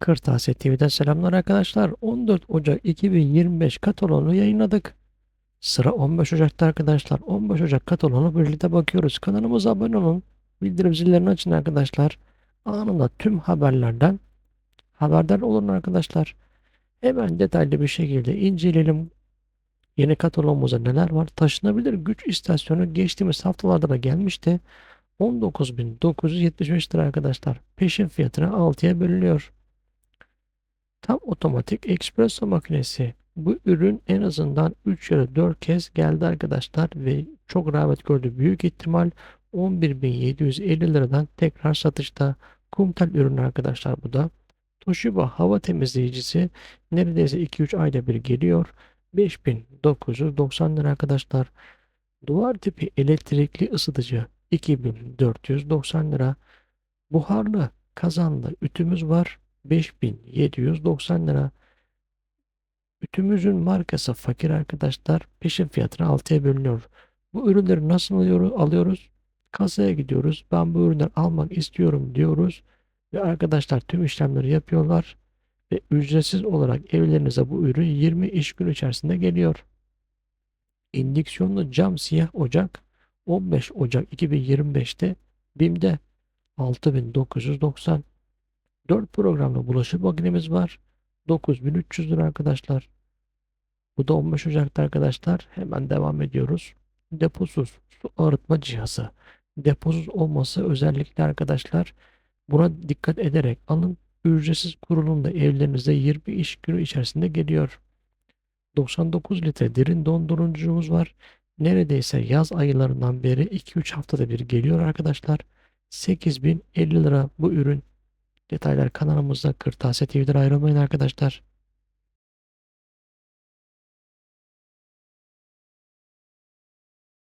Kırtasiye TV'den selamlar arkadaşlar. 14 Ocak 2025 katalonu yayınladık. Sıra 15 Ocak'ta arkadaşlar. 15 Ocak katalonu birlikte bakıyoruz. Kanalımıza abone olun. Bildirim zillerini açın arkadaşlar. Anında tüm haberlerden haberdar olun arkadaşlar. Hemen detaylı bir şekilde inceleyelim. Yeni katalogumuzda neler var? Taşınabilir güç istasyonu geçtiğimiz haftalarda da gelmişti. 19.975 lira arkadaşlar. Peşin fiyatına 6'ya bölünüyor. Tam otomatik espresso makinesi. Bu ürün en azından 3 ya da 4 kez geldi arkadaşlar ve çok rağbet gördü. Büyük ihtimal 11.750 liradan tekrar satışta. Kumtel ürün arkadaşlar bu da. Toshiba hava temizleyicisi neredeyse 2-3 ayda bir geliyor. 5990 lira arkadaşlar. Duvar tipi elektrikli ısıtıcı 2490 lira. Buharlı kazanlı ütümüz var. 5790 lira. Ütümüzün markası fakir arkadaşlar. Peşin fiyatına 6'ya bölünüyor. Bu ürünleri nasıl alıyoruz? Kasaya gidiyoruz. Ben bu ürünleri almak istiyorum diyoruz. Ve arkadaşlar tüm işlemleri yapıyorlar. Ve ücretsiz olarak evlerinize bu ürün 20 iş günü içerisinde geliyor. İndüksiyonlu cam siyah ocak 15 Ocak 2025'te BİM'de 6990 4 programlı bulaşık makinemiz var. 9300 lira arkadaşlar. Bu da 15 Ocak'ta arkadaşlar. Hemen devam ediyoruz. Deposuz su arıtma cihazı. Deposuz olması özellikle arkadaşlar buna dikkat ederek alın. Ücretsiz kurulumda evlerinize 20 iş günü içerisinde geliyor. 99 litre derin dondurucumuz var. Neredeyse yaz aylarından beri 2-3 haftada bir geliyor arkadaşlar. 8050 lira bu ürün. Detaylar kanalımızda Kırtasiye TV'den ayrılmayın arkadaşlar.